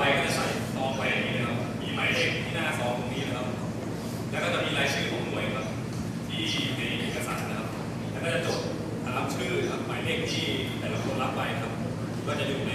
ไปก็จะใส่ซองไปอย่างนี้นะครับ มีหมายเลขที่หน้าซองตรงนี้นะครับ แล้วก็จะมีรายชื่อของหน่วยครับ ที่ในเอกสารนะครับ แล้วก็จะจดรับชื่อครับหมายเลขที่แต่ละคนรับไปครับ ก็จะอยู่ใน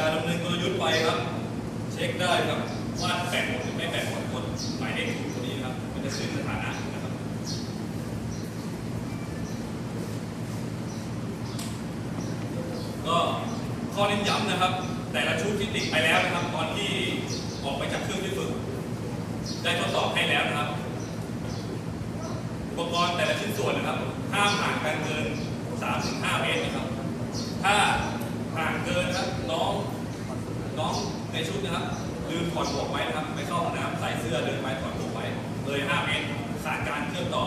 เวลาดำเนินกลยุทธ์ไปครับ เช็คได้ครับว่าแบตหมดหรือไม่แบตหมดกดหมายเลขถูกตัวนี้นะครับ มันจะขึ้นสถานะนะครับก็ข้อเน้นย้ำนะครับ แต่ละชุดที่ติดไปแล้วนะครับ ตอนที่ออกไปจากเครื่องที่ฝึกได้ทดสอบให้แล้วนะครับ อุปกรณ์แต่ละชิ้นส่วนนะครับ ห้ามห่างกันเกิน 3-5 เมตรนะครับ ถ้าห่างเกินนะครับน้องน้องในชุดนะครับ ลืม ถอดหมวกไว้นะครับไม่เข้าห้องน้ำใส่เสื้อเดินไปถอดหมวกไว้ เลย 5 เมตรขาดการเชื่อมต่อ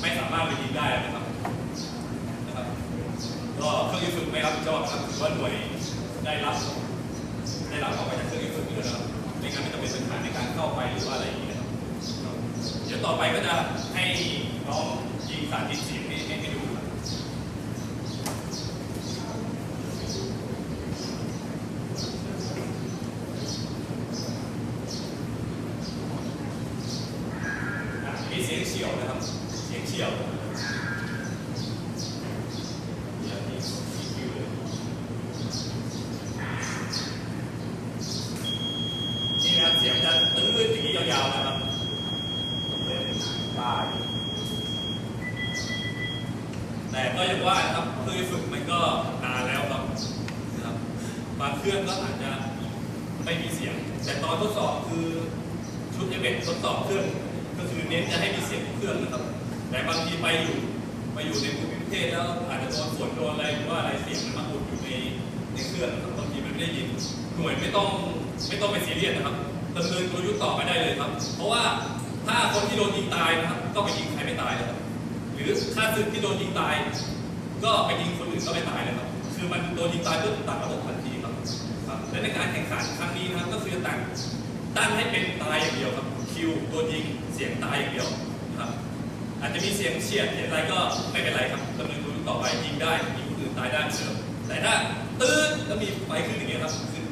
ไม่สามารถไปยิงได้นะครับนะครับ ก็เครื่องยิงฝึกไม่รับผิดชอบครับถือว่าหน่วยได้รับ ได้รับออกไปจากเครื่องยิงฝึกนี่นะครับไม่งั้นมันจะเป็นปัญหาในการเข้าไปหรือว่าอะไรอย่างเงี้ยนะครับ เดี๋ยวต่อไปก็จะให้น้องยิงสาธิตสียงให้ให้ให้ดูครับอะมี เสียงเฉียวนะครับ เสียงเฉียวอย่ามีสีคิวเลยนี่นะครับเสียงจะตื้นอย่างนี้ยาวๆนะครับเป็นป้ายแต่ก็ยังว่านะครับเคยฝึกมันก็นานแล้วครับนะครับบางเครื่องก็อาจจะไม่มีเสียง แต่ตอนทดสอบคือชุดเอเวนทดสอบเครื่อง ก็คือเน้นจะให้มีเสียงเครื่องนะครับ แต่บางทีไปอยู่ไปอยู่ในภูมิประเทศแล้วอาจจะโดนฝนโดนอะไรหรือว่าอะไรเสียงมันมาอุดอยู่ในในเครื่องนะครับบางทีมันไม่ได้ยินหน่วยไม่ต้องไม่ต้องไปซียเรียสนะครับดำเนินกลยุทธ์ต่อไปได้เลยครับ เพราะว่าถ้าคนที่โดนยิงตายนะครับก็ไปยิงใครไม่ตายนะครับหรือถ้าศึกที่โดนยิงตาย ก็ไปยิงคนอื่นก็ไม่ตายเลยครับ คือมันโดนยิงตายเพื่อตัดระบบทันทีครับและในการแข่งขันครั้งนี้นะครับก็คือตั้งตั้งให้เป็นตายอย่างเดียวครับ คิวโดนยิงเสียงตายอย่างเดียวนะครับอาจจะมีเสียงเฉียดเสียงอะไรก็ไม่เป็นไรครับดำเนินกลยุทธ์ต่อไปยิงได้ยิงคนอื่นตายได้เหมือนเดิมแต่ถ้าตื้นแล้วมีไฟขึ้นอย่างเงี้ยครับคือ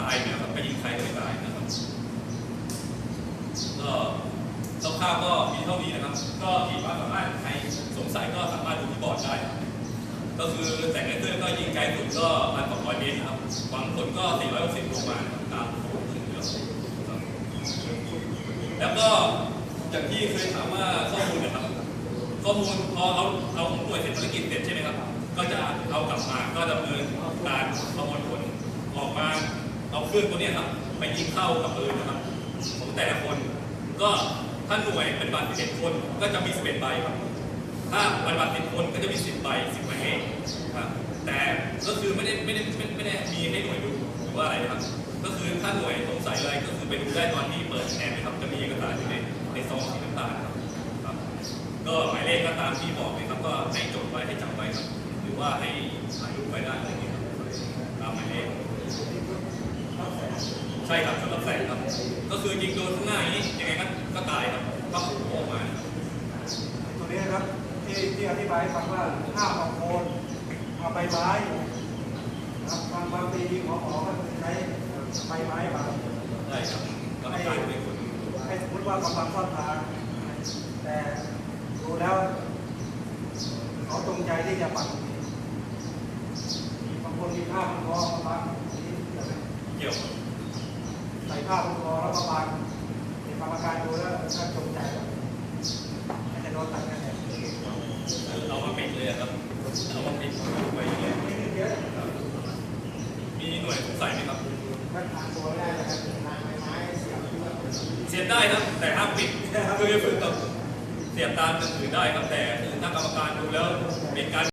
ตายเนี่ยครับไปยิงใครก็ไม่ตายนะครับก็คร่าวก็มีเท่านี้นะครับ ก็ขีดควาสามารถใครสงสัยก็สามารถดูที่บอร์ดได้ ก็คือแต่งในเครื่องก็ยิงไกลสุดก็พันสองร้อยเมตรครับบางคนก็สี่ร้อยหกสิบลงมาตามระบบถึงเดียวครับ แล้วก็อย่างที่เคยถามว่าข้อมูลนะครับ ข้อมูลพอเอาเอาของหน่วยเสร็จภารกิจเสร็จใช่ไหมครับ ก็จะเอากลับมาก็ดำเนินการประมวลผลออกมาเอาเครื่องตัวนี้ครับไปยิงเข้ากับปืนนะครับของแต่ละคน ก็ถ้าหน่วยเป็นบัตร11คนก็จะมี11ใบครับ ถ้าปฏิบัติ10คนก็จะมี10ใบ10หมายเลขครับแต่ก็คือไม่ได้ไม่ได้ไม่ไม่ได้มีให้หน่วยดูหรือว่าอะไรนะครับ ก็คือถ้าหน่วยสงสัยอะไรก็คือไปดูได้ตอนที่เปิดแนนนะครับจะมีเอกสารอยู่ในในซองสีน้ำตาลครับครับก็หมายเลขก็ตามที่บอกเลยครับก็ให้จดไว้ให้จำไว้ครับหรือว่าให้ถ่ายรูปไว้ได้อะไรอย่างเงี้ยครับตามหมายเลขใช่ครับสำหรับแสงครับ ก็คือยิงโดนข้างหน้าอย่างนี้ยังไงก็ก็ตายครับก็หูออกมานะครับตัวนี้นะครับที่ที่อธิบายฟังว่าห้ามเอาโคนเอาใบไม้ครับบางบางทีหมอหมอก็ใช้ ใบไม้บาได้ครับกรรมการเป็นคนให้สมมติว่ากำลังซ่อนทางแต่ดูแล้วเขาจงใจที่จะปักบางคนมีผ้าพันคอมาบังนี่เกี่ยวใส่ผ้าพันคอแล้วก็บังในกรรมการดูแล้วถ้าจงใจอาจจะโดนตัดคะแนนเอามาปิดเลยครับเอามาปิดไว้อย่เงี้ยมีหน่วยสงสัยไหมครับ เสียบได้ครับ แต่ห้ามปิดคือฝึกกับเสียบตามกันอื่นได้ครับแต่ถ้ากรรมการดูแล้วเป็นการ